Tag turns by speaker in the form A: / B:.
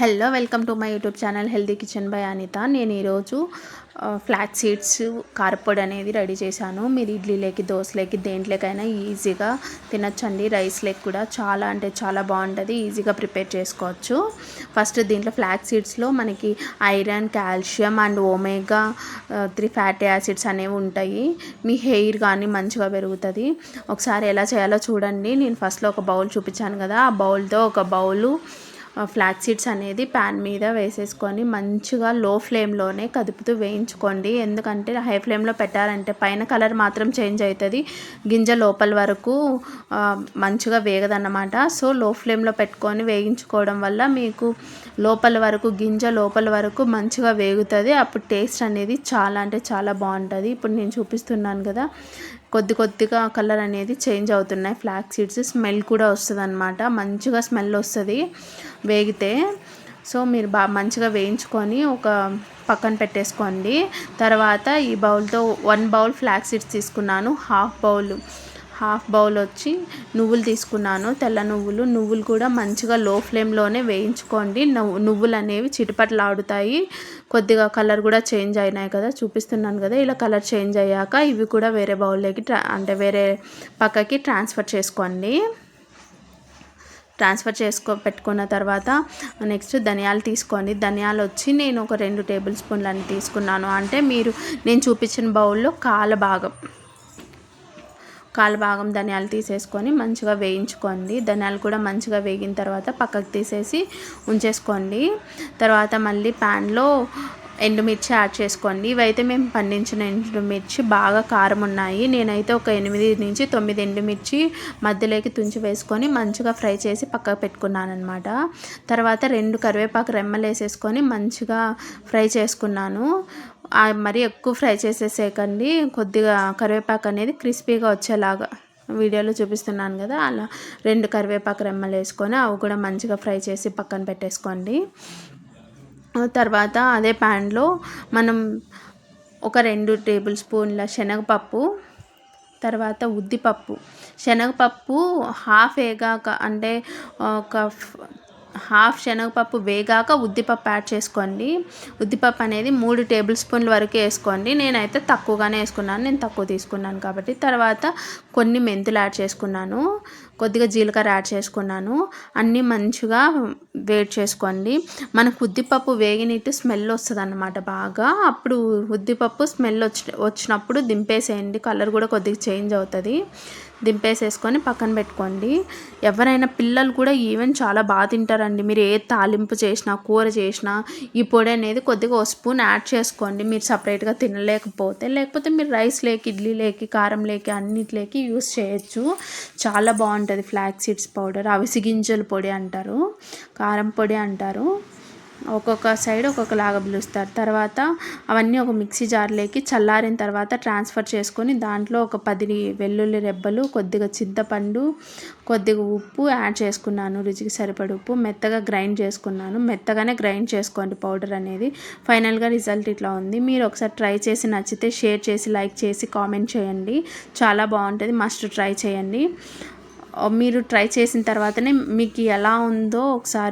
A: Hello welcome to my YouTube channel healthy kitchen by Anitha. నేను ఈరోజు flat seeds కార్పొడ్ అనేది ready చేశాను. మీరు ఇడ్లీలోకి దోశలోకి దేంట్లోకైనా ఈజీగా తినచ్చండి. రైస్లోకి కూడా చాలా అంటే చాలా బాగుంటుంది. ఈజీగా ప్రిపేర్ చేసుకోవచ్చు. ఫస్ట్ దీంట్లో ఫ్లాక్ సీడ్స్లో మనకి iron calcium and omega three fatty acids అనేవి ఉంటాయి. మీ హెయిర్ కానీ మంచిగా పెరుగుతుంది. ఒకసారి ఎలా చేయాలో చూడండి. నేను ఫస్ట్లో ఒక బౌల్ చూపించాను కదా. ఆ బౌల్తో ఒక బౌలు ఫ్లాక్ సీడ్స్ అనేది ప్యాన్ మీద వేసేసుకొని మంచిగా లో ఫ్లేమ్లోనే కదుపుతూ వేయించుకోండి. ఎందుకంటే హై ఫ్లేమ్లో పెట్టారంటే పైన కలర్ మాత్రం చేంజ్ అవుతుంది. గింజ లోపల వరకు మంచిగా వేగదన్నమాట. సో లో ఫ్లేమ్లో పెట్టుకొని వేయించుకోవడం వల్ల మీకు లోపల వరకు గింజ లోపల వరకు మంచిగా వేగుతుంది. అప్పుడు టేస్ట్ అనేది చాలా అంటే చాలా బాగుంటుంది. ఇప్పుడు నేను చూపిస్తున్నాను కదా. కొద్ది కొద్దిగా కలర్ అనేది చేంజ్ అవుతున్నాయి. ఫ్లాక్ సీడ్స్ స్మెల్ కూడా వస్తుంది అనమాట మంచిగా స్మెల్ వస్తుంది వేగితే. సో మీరు బాగా మంచిగా వేయించుకొని ఒక పక్కన పెట్టేసుకోండి. తర్వాత ఈ బౌల్తో వన్ బౌల్ ఫ్లాక్ సీడ్స్ తీసుకున్నాను. హాఫ్ బౌల్ హాఫ్ బౌల్ వచ్చి నువ్వులు తీసుకున్నాను. తెల్ల నువ్వులు. నువ్వులు కూడా మంచిగా లో ఫ్లేమ్లోనే వేయించుకోండి. నువ్వులు అనేవి చిటపటలాడుతాయి. కొద్దిగా కలర్ కూడా చేంజ్ అయినాయి కదా చూపిస్తున్నాను కదా. ఇలా కలర్ చేంజ్ అయ్యాక ఇవి కూడా వేరే బౌల్లోకి అంటే వేరే పక్కకి ట్రాన్స్ఫర్ చేసుకోండి. ట్రాన్స్ఫర్ చేసుకో పెట్టుకున్న తర్వాత నెక్స్ట్ ధనియాలు తీసుకోండి. ధనియాలు వచ్చి నేను ఒక రెండు టేబుల్ స్పూన్లు అని తీసుకున్నాను. అంటే మీరు నేను చూపించిన బౌల్లో కాల భాగం. భాగం ధనియాలు తీసేసుకొని మంచిగా వేయించుకోండి. ధనియాలు కూడా మంచిగా వేగిన తర్వాత పక్కకు తీసేసి ఉంచేసుకోండి. తర్వాత మళ్ళీ ప్యాన్లో ఎండుమిర్చి యాడ్ చేసుకోండి. ఇవైతే మేము పండించిన ఎండుమిర్చి బాగా కారం ఉన్నాయి. నేనైతే ఒక ఎనిమిది నుంచి తొమ్మిది ఎండుమిర్చి మధ్యలోకి తుంచి వేసుకొని మంచిగా ఫ్రై చేసి పక్కకు పెట్టుకున్నాను అనమాట తర్వాత రెండు కరివేపాకు రెమ్మలు వేసేసుకొని మంచిగా ఫ్రై చేసుకున్నాను. మరి ఎక్కువ ఫ్రై చేసేసేకండి కొద్దిగా కరివేపాకు అనేది క్రిస్పీగా వచ్చేలాగా వీడియోలో చూపిస్తున్నాను కదా అలా రెండు కరివేపాకు రెమ్మలు వేసుకొని అవి కూడా మంచిగా ఫ్రై చేసి పక్కన పెట్టేసుకోండి. తర్వాత అదే ప్యాన్లో మనం ఒక రెండు టేబుల్ స్పూన్ల శనగపప్పు తర్వాత ఉద్దిపప్పు. శనగపప్పు హాఫ్ వేగాక అంటే ఒక హాఫ్ శనగపప్పు వేగాక ఉద్దిపప్పు యాడ్ చేసుకోండి. ఉద్దిపప్పు అనేది మూడు టేబుల్ స్పూన్ల వరకు వేసుకోండి. నేనైతే తక్కువగానే వేసుకున్నాను. నేను తక్కువ తీసుకున్నాను కాబట్టి తర్వాత కొన్ని మెంతులు యాడ్ చేసుకున్నాను. కొద్దిగా జీలకర్ర యాడ్ చేసుకున్నాను. అన్నీ మంచిగా వేడి చేసుకోండి. మనకు ఉద్దిపప్పు వేగినట్టు స్మెల్ వస్తుంది అనమాట బాగా. అప్పుడు ఉద్దిపప్పు స్మెల్ వచ్చి వచ్చినప్పుడు దింపేసేయండి. కలర్ కూడా కొద్దిగా చేంజ్ అవుతుంది. దింపేసేసుకొని పక్కన పెట్టుకోండి. ఎవరైనా పిల్లలు కూడా ఈవెన్ చాలా బాగా తింటారండి. మీరు ఏ తాలింపు చేసినా కూర చేసినా ఈ పొడి అనేది కొద్దిగా ఒక స్పూన్ యాడ్ చేసుకోండి. మీరు సపరేట్గా తినలేకపోతే లేకపోతే మీరు రైస్ లేకి ఇడ్లీ లేకి కారం లేకి అన్నిటిలోకి యూస్ చేయొచ్చు. చాలా బాగుంటుంది. ఉంటుంది ఫ్లాక్ సీడ్స్ పౌడర్ అవిసి గింజల పొడి అంటారు కారం పొడి అంటారు. ఒక్కొక్క సైడ్ ఒక్కొక్కలాగా పిలుస్తారు. తర్వాత అవన్నీ ఒక మిక్సీ జార్లోకి చల్లారిన తర్వాత ట్రాన్స్ఫర్ చేసుకొని దాంట్లో ఒక పది వెల్లుల్లి రెబ్బలు కొద్దిగా చింతపండు కొద్దిగా ఉప్పు యాడ్ చేసుకున్నాను. రుచికి సరిపడి ఉప్పు. మెత్తగా గ్రైండ్ చేసుకున్నాను. మెత్తగానే గ్రైండ్ చేసుకోండి పౌడర్ అనేది. ఫైనల్గా రిజల్ట్ ఇట్లా ఉంది. మీరు ఒకసారి ట్రై చేసి నచ్చితే షేర్ చేసి లైక్ చేసి కామెంట్ చేయండి. చాలా బాగుంటుంది. మస్ట్ ట్రై చేయండి. మీరు ట్రై చేసిన తర్వాతనే మీకు ఎలా ఉందో ఒకసారి